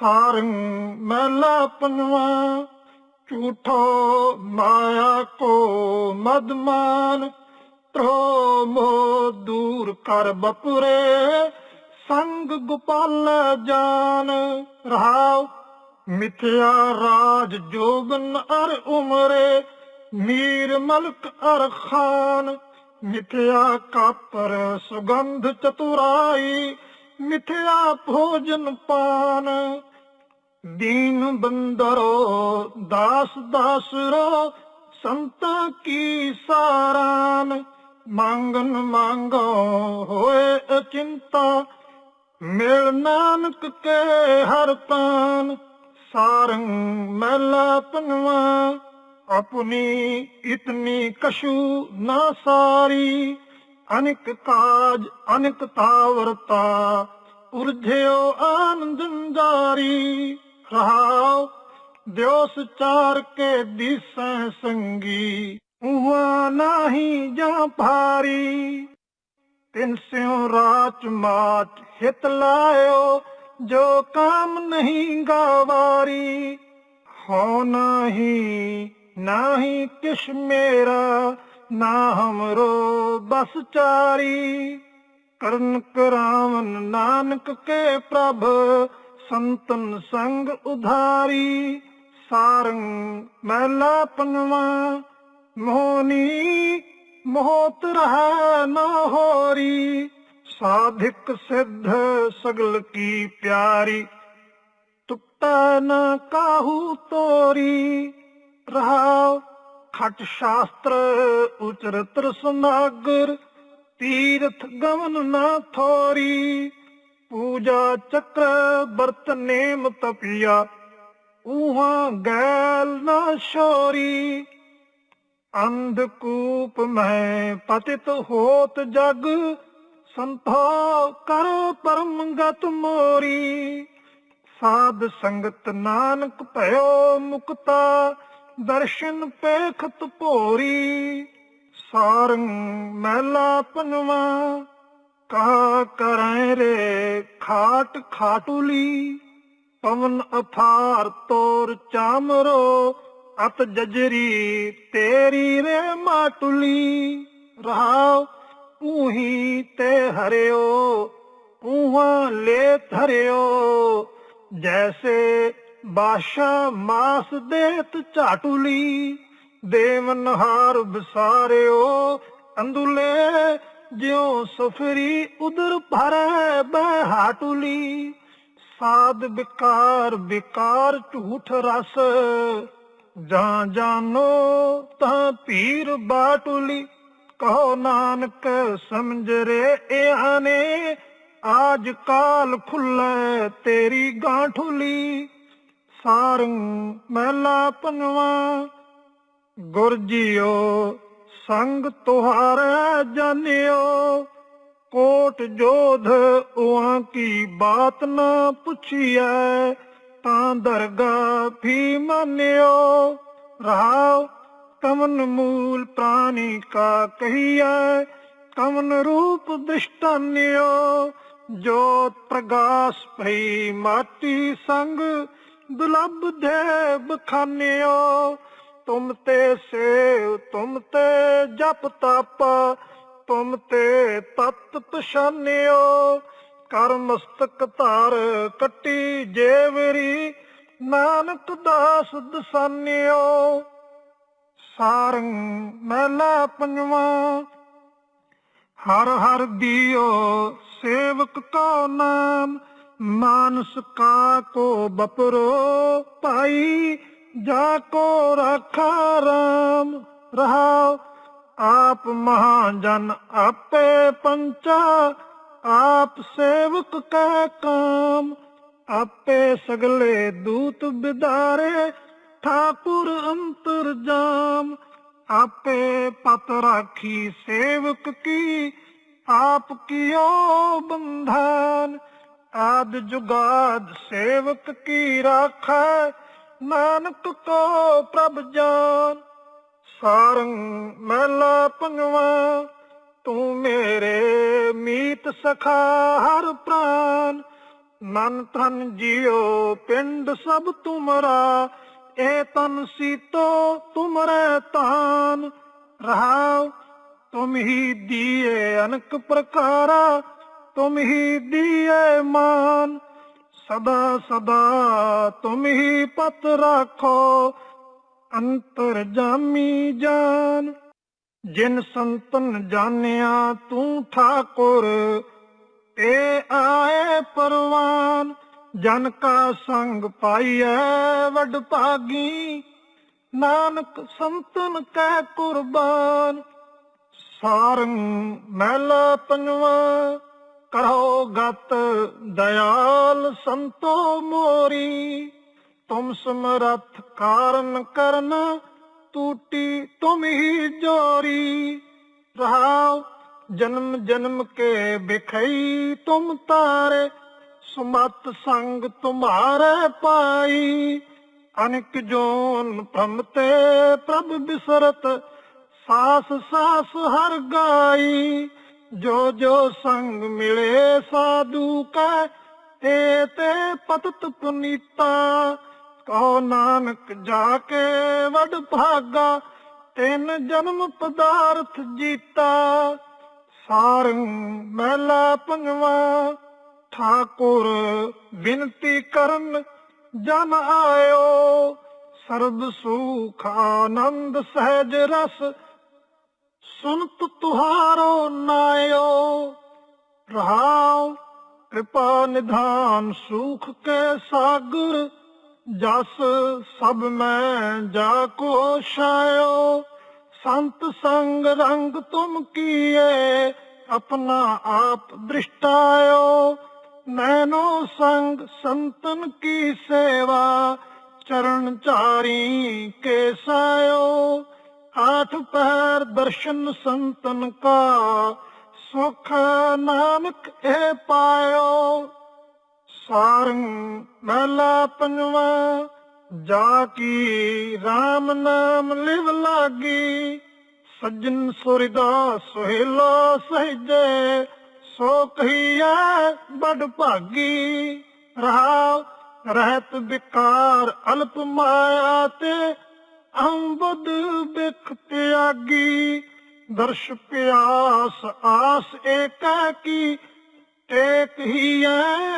ਸਾਰੰਗ ਮਹਿਲਾ ਪੰਜਵਾ ਝੂਠੋ ਮਾਇਆ ਕੋ ਮਦਮਾਨ ਪ੍ਰੋ ਮੋਹ ਦੂਰ ਕਰ ਬਪੁਰੇ, ਸੰਗ ਗੋਪਾਲ ਜਾਨ। ਰਹਾਉ ਮਿਥਿਆ ਰਾਜ ਜੋਗਨ ਅਰ ਉਮਰੇ, ਮੀਰ ਮਲਕ ਅਰ ਖਾਨ। ਮਿਥਿਆ ਕਾਪਰ ਸੁਗੰਧ ਚਤੁਰਾਈ, ਮਿਥਿਆ ਭੋਜਨ ਪਾਨ। ਦੀਨ ਬੰਦਰੋ, ਦਾਸ ਦਾਸਰੋ, ਸੰਤਾਂ ਕੀ ਸਾਰਾਨ? ਮੰਗਨ ਮੰਗੋ ਹੋਏ ਅਚਿੰਤਾ, ਮਿਲ ਨਾਨਕ ਕੇ ਹਰ ਤਾਨ। ਸਾਰੰਗ ਮਹਿਲਾ ਪੰਜਵਾ, ਆਪਣੀ ਇਤਨੀ ਕਸ਼ੂ ਨਾ ਸਾਰੀ। ਅਨਿਕ ਕਾਜ, ਅਨਿਕ ਤਾਵਰਤਾ ਉਰਝਿਓ ਆਨੰਦਨ ਜਾਰੀ ਰਹਾਉ ਦਿਓਸ ਚਾਰ ਕੇ ਦਿਸੈ ਸੰਗੀ, ਉਹਾ ਨਾਹੀ ਜਾਂ ਭਾਰੀ। ਤਿਨ ਸਿਉ ਰਾਚ ਮਾਚ ਹਿਤ ਲਾਇਓ, ਜੋ ਕਾਮ ਨਹੀਂ ਗਵਾਰੀ। ਹੋ ਨਹੀਂ, ਨਾਹੀ ਕਿਛ ਮੇਰਾ, ਨਾ ਹਮਰੋ ਬਸ ਚਾਰੀ। ਕਰਨ ਕਰਾਵਨ ਨਾਨਕ ਕੇ ਪ੍ਰਭ ਸੰਤਨ ਸੰਗ ਉਧਾਰੀ, ਸਾਰੰਗ ਮਹਿਲਾ ਪੰਜਵਾ ਮੋਹਨੀ ਮੋਹਤ ਰਹਾ ਨਾ ਹੋਰੀ, ਸਾਧਿਕ ਸਿੱਧ ਸਗਲ ਕੀ ਪਿਆਰੀ ਟੁੱਟਾ ਨ ਕਾਹੂ ਤੋਰੀ, ਰਹਾਉ ਖਟ ਸ਼ਾਸਤਰ ਉਚਰਤਰ ਸੁਨਾਗਰ, ਤੀਰਥ ਗਮਨ ਨਾ ਥੋਰੀ। ਪੂਜਾ ਚੱਕਰ ਬਰਤ ਨੇਮ ਤਪਿਆ ਉਹਾਂ ਗੈਲ ਨਾ ਸ਼ੋਰੀ। ਅੰਧਕੂਪ ਮੈਂ ਪਤਿਤ ਹੋਤ ਜਗ ਸੰਤੋ ਕਰੋ ਪਰਮ ਗਤ ਮੋਰੀ। ਸਾਧ ਸੰਗਤ ਨਾਨਕ ਭਇਓ ਮੁਕਤਾ, ਦਰਸ਼ਨ ਪੇਖਤ ਭੋਰੀ। ਸਾਰੰਗ ਮਹਿਲਾ ਪੰਜਵਾ ਕਾ ਕਰੈ ਰੇ ਖਾਟ ਖਾਟੂਲੀ, ਪਵਨ ਅਥਾਰ ਤੋਰ ਚਾਮਰੋ, ਅਤ ਜਜਰੀ ਤੇਰੀ ਰੇ ਮਾਟੁਲੀ। ਰਹਾਉ ਪੂਹੀ ਤੇ ਹਰਿਓ, ਪੂਹਾ ਲੈ ਧਰਿਓ, ਜੈਸੇ ਬਾਸ਼ਾ ਮਾਸ ਦੇਤ ਝਾਟੁਲੀ, ਦੇਵਨਹਾਰ ਵਿਸਾਰਿਓ, ਅੰਦੁਲੇ ਜਿਉ ਸਫਰੀ ਉਦਰ ਭਰੈ ਬੈ ਹਾਟੁਲੀ। ਸਾਧ ਵਿਕਾਰ ਵਿਕਾਰ ਝੂਠ ਰਸ। ਜਾਂ ਜਾਨੋ ਤਾਂ ਪੀਰ ਬਾਟੁਲੀ। ਕਹੋ ਨਾਨਕ, ਸਮਝ ਰੇ ਇਹਾਂ ਆਜ ਕਾਲ ਖੁੱਲੇ ਤੇਰੀ ਗਾਂਠੁਲੀ। ਸਾਰੰਗ ਮਹਿਲਾ ਪੰਜਵਾ, ਗੁਰ ਜੀਓ ਸੰਗ ਤੁਹਾਰੇ ਜਾਣਿਓ, ਕੋਟ ਜੋਧ ਉਹਾਂ ਕੀ ਬਾਤ ਨਾ ਪੁੱਛੀਐ, ਤਾਂ ਦਰਗਾ ਵੀ ਮੰਨਿਓ। ਰਹਾਉ ਕਮਨ ਮੂਲ ਪ੍ਰਾਨੀ ਕਾ ਕਹੀਐ ਕਮਨ ਰੂਪ ਦ੍ਰਿਸ਼ਟਾਨਿਓ ਜੋਤ ਪ੍ਰਗਾਸ ਭਈ ਮਾਟੀ ਸੰਗ, ਦੁਲਬ ਦੇ ਬਖਾਨਿਓ। ਤੁਮ ਤੇ ਸੇਵ ਜਪ ਤਪ, ਤੁਮ ਤੇ ਤਤ ਪਛਾਨਿਓ ਕਰ ਮਸਤਕ ਧਾਰ ਕੱਟੀ ਜੇਵਰੀ ਨਾਨਕ ਦਾਸ ਦਸਾਨਿਓ। ਸਾਰੰਗ ਮਹਿਲਾ ਪੰਜਵਾ, ਹਰ ਹਰ ਦਿਓ ਸੇਵਕ ਕੋ ਨਾਮ। ਮਾਨਸ ਕਾ ਕੋ ਬਪਰੋ ਭਾਈ ਜਾ ਕੋ ਰਾਖਾ ਰਾਮ। ਰਹਾਉ ਆਪ ਮਹਾਜਨ ਆਪੇ ਪੰਚਾ, ਆਪ ਸੇਵਕ ਕਾ ਕਾਮ। ਆਪੇ ਸਗਲੇ ਦੂਤ ਬਿਦਾਰੇ, ਠਾਕੁਰ ਅੰਤਰ ਜਾਮ। ਆਪੇ ਪਤ ਰਾਖੀ ਸੇਵਕ ਕੀ, ਆਪ ਕੀਓ ਬੰਧਨ। ਆਦ ਜੁਗਾਦ ਸੇਵਕ ਕੀ ਰਾਖਾ, ਨਾਨਕ ਕੋ ਪ੍ਰਭ ਜਾਨ। ਸਾਰੰਗ ਮਹਿਲਾ ਪੰਜਵਾ ਤੂੰ ਮੇਰੇ ਮੀਤ ਸਖਾ ਹਰ ਪ੍ਰਾਨ। ਮਨ ਤਨ ਜਿਉ ਪਿੰਡ ਸਭ ਤੁਮਰਾ ਇਹ ਤਨ ਸੀਤੋ ਤੁਮਰੇ ਤਾਨ। ਰਹਾਉ, ਤੁਮ ਹੀ ਦੀਏ ਅਨਕ ਪ੍ਰਕਾਰਾ, ਤੁਮ ਹੀ ਦੀਏ ਮਾਨ। ਸਦਾ ਸਦਾ ਤੁਮ ਹੀ ਪਤ ਰੱਖੋ ਅੰਤਰ ਜਾਮੀ ਜਾਨ, ਜਿਨ ਸੰਤਨ ਜਾਣਿਆ ਤੂੰ ਠਾਕੁਰ, ਤੇ ਆਏ ਪਰਵਾਨ, ਜਨ ਕਾ ਸੰਗ ਪਾਈਐ ਵੱਡ ਭਾਗੀ। ਨਾਨਕ ਸੰਤਨ ਕੈ ਕੁਰਬਾਨ, ਸਾਰੰਗ ਮਹਿਲਾ ਪੰਜਵਾ, ਕਰੋ ਗਤ ਦਇਆਲ ਸੰਤੋ ਮੋਰੀ। ਤੁਮ ਸਮਰਥ ਕਾਰਨ ਕਰਨਾ ਟੂਟੀ ਤੁਮ ਹੀ ਜੋਰੀ। ਰਹਾਉ, ਜਨਮ ਜਨਮ ਕੇ ਬਿਖਈ ਤੁਮ ਤਾਰੇ, ਸੁਮਤ ਸੰਗ ਤੁਮਾਰੇ ਪਾਈ। ਅਨਕ ਜੋਨ ਭ੍ਰਮਤੇ ਪ੍ਰਭ ਬਿਸਰਤ, ਸਾਸ ਸਾਸ ਹਰ ਗਾਈ। ਜੋ ਜੋ ਸੰਗ ਮਿਲੇ ਸਾਧੂ ਕੈ, ਤੇ ਤੇ ਪਤਤ ਪੁਨੀਤਾ ਕਹੋ ਨਾਨਕ ਜਾ ਕੇ ਵਡ ਭਾਗਾ, ਤਿੰਨ ਜਨਮ ਪਦਾਰਥ ਜੀਤਾ। ਸਾਰੰਗ ਮਹਿਲਾ ਪੰਜਵਾ ਠਾਕੁਰ ਬਿਨਤੀ ਕਰਨ ਜਨ ਆਇਓ। ਸਰਬ ਸੁਖ ਆਨੰਦ ਸਹਿਜ ਰਸ, ਸੁਨਤ ਤੁਹਾਰੋ ਨਾਇਓ। ਰਹਾਉ, ਕਿਰਪਾ ਨਿਧਾਨ ਸੁਖ ਕੇ ਸਾਗਰ ਜਸ ਸਭ ਮੈਂ ਜਾ ਕੋ ਛਾਇਓ, ਸੰਤ ਸੰਗ ਰੰਗ ਤੁਮ ਕੀਏ, ਆਪਣਾ ਆਪ ਦ੍ਰਿਸ਼ਟਾਇਓ। ਨੈਨੋ ਸੰਗ ਸੰਤਨ ਕੀ ਸੇਵਾ, ਚਰਨ ਚਾਰੀ ਕੇ ਸਾਇਓ ਆਠ ਪਹਿਰ ਦਰਸ਼ਨ ਸੰਤਨ ਕਾ, ਸੁਖ ਨਾਨਕ ਇਹ ਪਾਇਓ। ਸਾਰੰਗ ਮਹਿਲਾ ਪੰਜਵਾ, ਜਾ ਕੀ RAM ਨਾਮ ਲਿਵ ਲਾਗੀ, ਸੱਜਣ ਸੁਰਦਾ ਸੁਹੇਲਾ ਸਹਿਜੇ, ਸੋ ਕਹੀਐ ਬੜ ਭਾਗੀ। ਰਹਾ ਰਹਿਤ ਵਿਕਾਰ ਅਲਪ ਮਾਇਆ ਤੇ ਅੰਬਦ ਬਿਖ ਤਿਆਗੀ। ਦਰਸ਼ ਪਿਆਸ ਆਸ ਏਕਾ ਕੀ, ਟੇਕ ਹੀ ਐ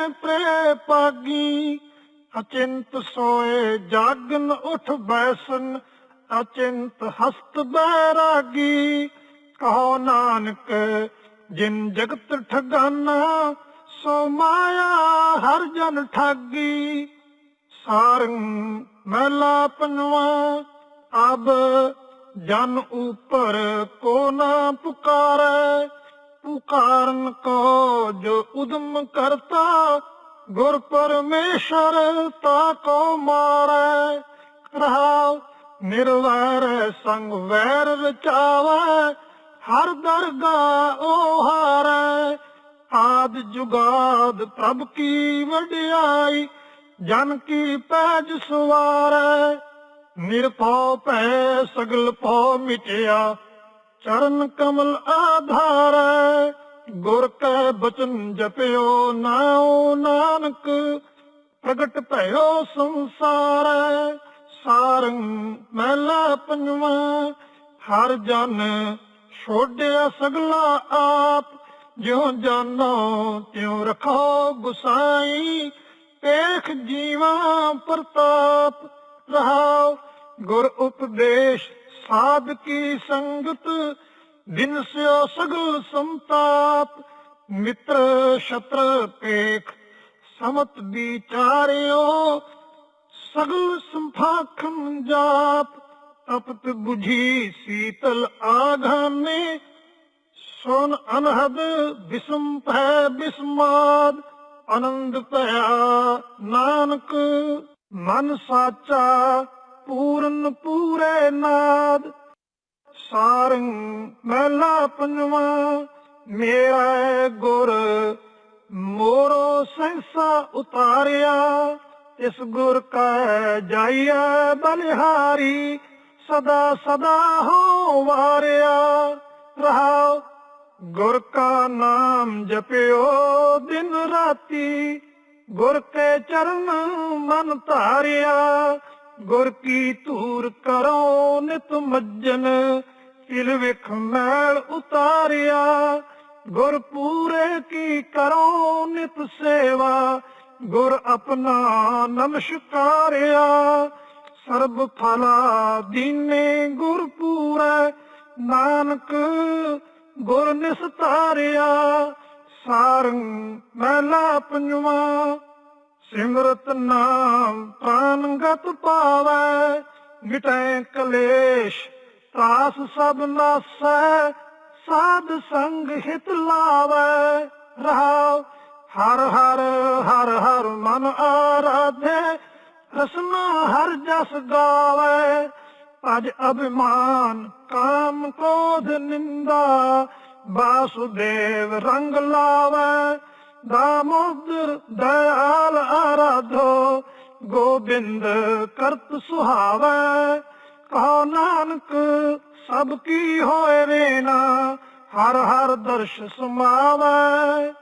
ਪਾਗੀ ਅਚਿੰਤ ਸੋਏ ਜਾਗਨ ਉਠ ਬੈਸਨ, ਅਚਿੰਤ ਹਸਤ ਬੈਰਾਗੀ। ਕਹੋ ਨਾਨਕ, ਜਿਨ ਜਗਤ ਠਗਾਨਾ, ਸੋ ਮਾਇਆ ਹਰ ਜਨ ਠਾਗੀ। ਸਾਰੰਗ ਮਹਿਲਾ ਪੰਜਵਾ ਅਬ ਜਨ ਉਪਰ ਕੋ ਨਾ ਪੁਕਾਰੈ। ਪੁਕਾਰਨ ਕੋ ਜੋ ਉਦਮ ਕਰਤਾ ਗੁਰ ਪਰਮੇਸ਼ਰ ਤਾ ਕੋ ਮਾਰੈ ਰਹਾਉ ਨਿਰਵੈਰ ਸੰਗ ਵੈਰ ਰਚਾਵੈ ਹਰ ਦਰਗਾ ਉਹ ਆਦ ਜੁਗਾਦ ਪ੍ਰਭ ਕੀ ਵਡਿਆਈ, ਜਨ ਕੀ ਪੈਜ ਸਵਾਰੈ। ਨਿਰਭਉ ਭੈ ਸਗਲ ਭਉ ਮਿਟਿਆ, ਚਰਨ ਕਮਲ ਆਧਾਰੈ। ਗੁਰ ਕੈ ਬਚਨ ਜਪਿਓ ਨਾਉ ਨਾਨਕ, ਪ੍ਰਗਟ ਭਇਓ ਸੰਸਾਰੈ, ਸਾਰੰਗ ਮਹਿਲਾ ਪੰਜਵਾ, ਹਰ ਜਨ ਛੋੜਿਆ ਸਗਲਾ ਆਪ, ਜਿਉ ਜਾਨੋ ਤਿਉ ਰਖੋ ਗੁਸਾਈ ਪੇਖ ਜੀਵਾ ਪ੍ਰਤਾਪ, ਰਹਾਉ ਗੁਰ ਉਪਦੇਸ਼ ਸਾਧ ਕੀ ਸੰਗਤ ਦਿਨ ਸਗਲ ਸੰਤਾਪ, ਮਿੱਤਰ ਛਤਰ ਪੇਖ ਸਮਤ ਵਿਚਾਰਿਓ ਸਗਲ ਸੰਫਾਖਨ ਜਾਪ, ਤਪਤ 부ਝੀ ਸੀਤਲ ਆਘਾਨੇ, ਸੋਨ ਅਨਹਦ ਬਿਸਮ ਭੈ ਬਿਸਮਾਦ, ਆਨੰਦ ਭਇਆ ਨਾਨਕ, ਮਨ ਸਾਚਾ ਪੂਰਨ ਪੂਰੇ ਨਾਦ। ਸਾਰੰਗ ਮਹਿਲਾ ਪੰਜਵਾ, ਮੇਰਾ ਗੁਰ। ਮੋਰੋ ਸਹਿਸਾ ਉਤਾਰਿਆ, ਇਸ ਗੁਰ ਕਾ ਜਾਈਐ ਬਲਿਹਾਰੀ, ਸਦਾ ਸਦਾ ਹੋ ਵਾਰਿਆ। ਰਹਾਉ, ਗੁਰ ਕਾ ਨਾਮ ਜਪਿਓ ਦਿਨ ਰਾਤੀ, ਗੁਰ ਕੇ ਚਰਨ ਮਨ ਧਾਰਿਆ। ਗੁਰ ਕੀ ਧੂਰ ਕਰੋ ਨਿਤ ਮੱਜਨ ਕਿਲ ਵਿਖ ਮੈਲ ਉਤਾਰਿਆ। ਗੁਰ ਪੂਰੇ ਕੀ ਕਰੋ ਨਿਤ ਸੇਵਾ, ਗੁਰ ਆਪਣਾ ਨਮਸਕਾਰਿਆ ਸਰਬ ਫਲਾ ਦੀਨੇ ਗੁਰ ਪੂਰੈ, ਨਾਨਕ ਗੁਰ ਨਿਸਤਾਰਿਆ। ਸਾਰੰਗ ਮਹਿਲਾ ਪੰਜਵਾ ਸਿਮਰਤ ਨਾਮ ਪ੍ਰਾਨ ਗਤ ਪਾਵੈ, ਮਿਟੈ ਕਲੇਸ਼, ਤਾਸ ਸਭ ਨਾਸੈ, ਸਾਧ ਸੰਗ ਹਿਤ ਲਾਵੈ। ਰਹਾਉ, ਹਰ ਹਰ ਹਰ ਹਰ ਮਨ ਆਰਾਧੇ, ਰਸਨਾ ਹਰ ਜਸ ਗਾਵੇ। ਅਜ ਅਭਿਮਾਨ ਕਾਮ ਕ੍ਰੋਧ ਨਿੰਦਾ ਵਾਸੁਦੇਵ ਰੰਗ ਲਾਵੇ। ਦਾਮੋਦਰ ਦਇਆਲ ਆਰਾਧੋ ਗੋਬਿੰਦ ਕਰਤ ਸੁਹਾਵੈ ਕਹੋ ਨਾਨਕ ਸਭ ਕੀ ਹੋਏ ਰੇ ਹਰ ਹਰ ਦਰਸ਼ ਸਮਾਵੇ